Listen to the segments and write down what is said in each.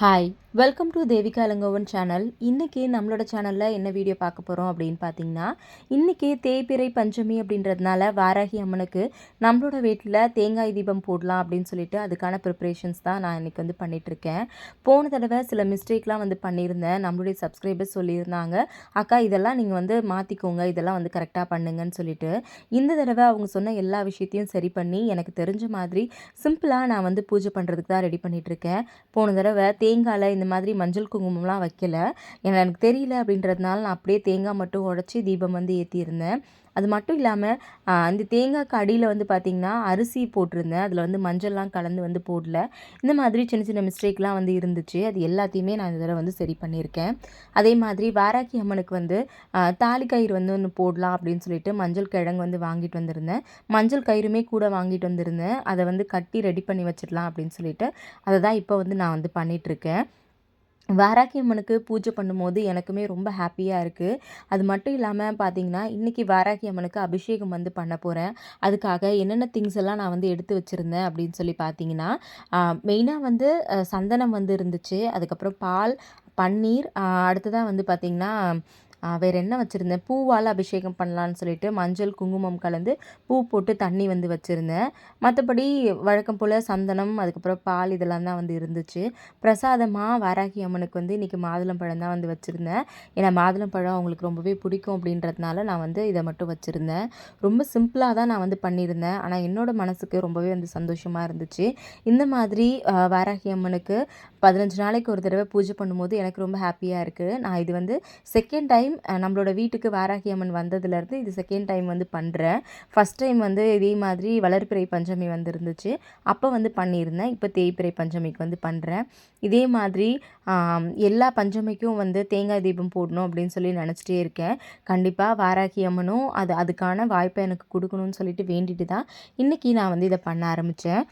Hi. Welcome to Devika Ilangovan channel இன்றைக்கி நம்மளோட சேனலில் என்ன வீடியோ பார்க்க போகிறோம் அப்படின்னு பார்த்தீங்கன்னா இன்றைக்கி தேய்பிறை பஞ்சமி அப்படின்றதுனால வாராகி அம்மனுக்கு நம்மளோட வீட்டில் தேங்காய் தீபம் போடலாம் அப்படின்னு சொல்லிட்டு அதுக்கான ப்ரிப்ரேஷன்ஸ் தான் நான் இன்றைக்கி வந்து பண்ணிகிட்ருக்கேன் போன தடவை சில மிஸ்டேக்லாம் வந்து பண்ணியிருந்தேன். நம்மளுடைய சப்ஸ்கிரைபர்ஸ் சொல்லியிருந்தாங்க. அக்கா இதெல்லாம் நீங்கள் வந்து மாற்றிக்கோங்க இதெல்லாம் வந்து கரெக்டாக பண்ணுங்கன்னு சொல்லிட்டு. இந்த தடவை அவங்க சொன்ன எல்லா விஷயத்தையும் சரி பண்ணி எனக்கு தெரிஞ்ச மாதிரி சிம்பிளாக நான் வந்து பூஜை பண்ணுறதுக்கு தான் ரெடி பண்ணிகிட்ருக்கேன் போன தடவை தேங்காயில் இந்த மாதிரி மஞ்சள் குங்குமம்லாம் வைக்கல. எனக்கு தெரியல அப்படின்றதுனால நான் அப்படியே தேங்காய் மட்டும் உடச்சி தீபம் வந்து ஏற்றியிருந்தேன் அது மட்டும் இல்லாமல் அந்த தேங்காய்க்கு அடியில் வந்து பார்த்திங்கன்னா அரிசி போட்டிருந்தேன். அதில் வந்து மஞ்சள்லாம் கலந்து வந்து போடல. இந்த மாதிரி சின்ன சின்ன மிஸ்டேக்லாம் வந்து இருந்துச்சு. அது எல்லாத்தையுமே நான் இந்த தடவை வந்து சரி பண்ணியிருக்கேன். அதே மாதிரி வாராக்கி அம்மனுக்கு வந்து தாலி கயிறு வந்து ஒன்று போடலாம் அப்படின்னு சொல்லிட்டு மஞ்சள் கிழங்கு வந்து வாங்கிட்டு வந்திருந்தேன். மஞ்சள் கயிறுமே கூட வாங்கிட்டு வந்திருந்தேன். அதை வந்து கட்டி ரெடி பண்ணி வச்சிடலாம் அப்படின்னு சொல்லிட்டு அதை தான் இப்போ வந்து நான் வந்து பண்ணிகிட்ருக்கேன் வாராகி அம்மனுக்கு பூஜை பண்ணும்போது எனக்குமே ரொம்ப ஹாப்பியாக இருக்குது அது மட்டும் இல்லாமல் பார்த்தீங்கன்னா இன்றைக்கி வாராகி அம்மனுக்கு அபிஷேகம் வந்து பண்ண போகிறேன் அதுக்காக என்னென்ன திங்ஸ் எல்லாம் நான் வந்து எடுத்து வச்சுருந்தேன் அப்படின்னு சொல்லி பார்த்தீங்கன்னா மெயினாக வந்து சந்தனம் வந்து இருந்துச்சு. அதுக்கப்புறம் பால் பன்னீர் அடுத்ததாக வந்து பார்த்திங்கன்னா வேறு என்ன வச்சுருந்தேன்? பூவால் அபிஷேகம் பண்ணலான்னு சொல்லிட்டு மஞ்சள் குங்குமம் கலந்து பூ போட்டு தண்ணி வந்து வச்சுருந்தேன். மற்றபடி வழக்கம் போல் சந்தனம் அதுக்கப்புறம் பால் இதெல்லாம் தான் வந்து இருந்துச்சு. பிரசாதமாக வாராகி அம்மனுக்கு வந்து இன்றைக்கி மாதுளம்பழம் தான் வந்து வச்சுருந்தேன். ஏன்னா மாதுளம்பழம் அவங்களுக்கு ரொம்பவே பிடிக்கும் அப்படின்றதுனால நான் வந்து இதை மட்டும் வச்சுருந்தேன். ரொம்ப சிம்பிளாக தான் நான் வந்து பண்ணியிருந்தேன். ஆனால் என்னோடய மனசுக்கு ரொம்பவே வந்து சந்தோஷமாக இருந்துச்சு. இந்த மாதிரி வாராகி அம்மனுக்கு பதினஞ்சு நாளைக்கு ஒரு தடவை பூஜை பண்ணும்போது எனக்கு ரொம்ப ஹாப்பியாக இருக்குது நான் இது வந்து செகண்ட் டைம் நம்மளோட வீட்டுக்கு வாராகி அம்மன் வந்ததுலேருந்து இது செகண்ட் டைம் வந்து பண்ணுறேன் ஃபஸ்ட் டைம் வந்து இதே மாதிரி வளர்ப்பிறை பஞ்சமி வந்து இருந்துச்சு அப்போ வந்து பண்ணியிருந்தேன். இப்போ தேய்பிறை பஞ்சமிக்கு வந்து பண்ணுறேன் இதே மாதிரி எல்லா பஞ்சமிக்கும் வந்து தேங்காய் தீபம் போடணும் அப்படின்னு சொல்லி நினச்சிட்டே இருக்கேன். கண்டிப்பாக வாராகி அம்மனும் அது அதுக்கான வாய்ப்பை எனக்கு கொடுக்கணும்னு சொல்லிட்டு வேண்டிட்டு தான் இன்றைக்கி நான் வந்து இதை பண்ண ஆரம்பித்தேன்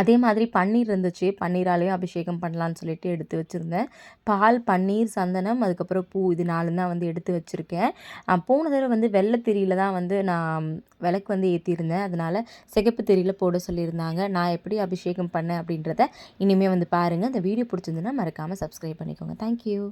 அதே மாதிரி பன்னீர் இருந்துச்சு. பன்னீராலேயும் அபிஷேகம் பண்ணலான்னு சொல்லிட்டு எடுத்து வச்சுருந்தேன். பால் பன்னீர் சந்தனம் அதுக்கப்புறம் பூ இது நாலு தான் வந்து எடுத்து வச்சுருக்கேன். போன தடவை வந்து வெள்ளை திரியில் தான் வந்து நான் விளக்கு வந்து ஏற்றிருந்தேன் அதனால் சிகப்பு திரியில் போட சொல்லியிருந்தாங்க. நான் எப்படி அபிஷேகம் பண்ணேன் அப்படின்றத இனிமேல் வந்து பாருங்கள் இந்த வீடியோ பிடிச்சிருந்துன்னா மறக்காமல் சப்ஸ்கிரைப் பண்ணிக்கோங்க. தேங்க்யூ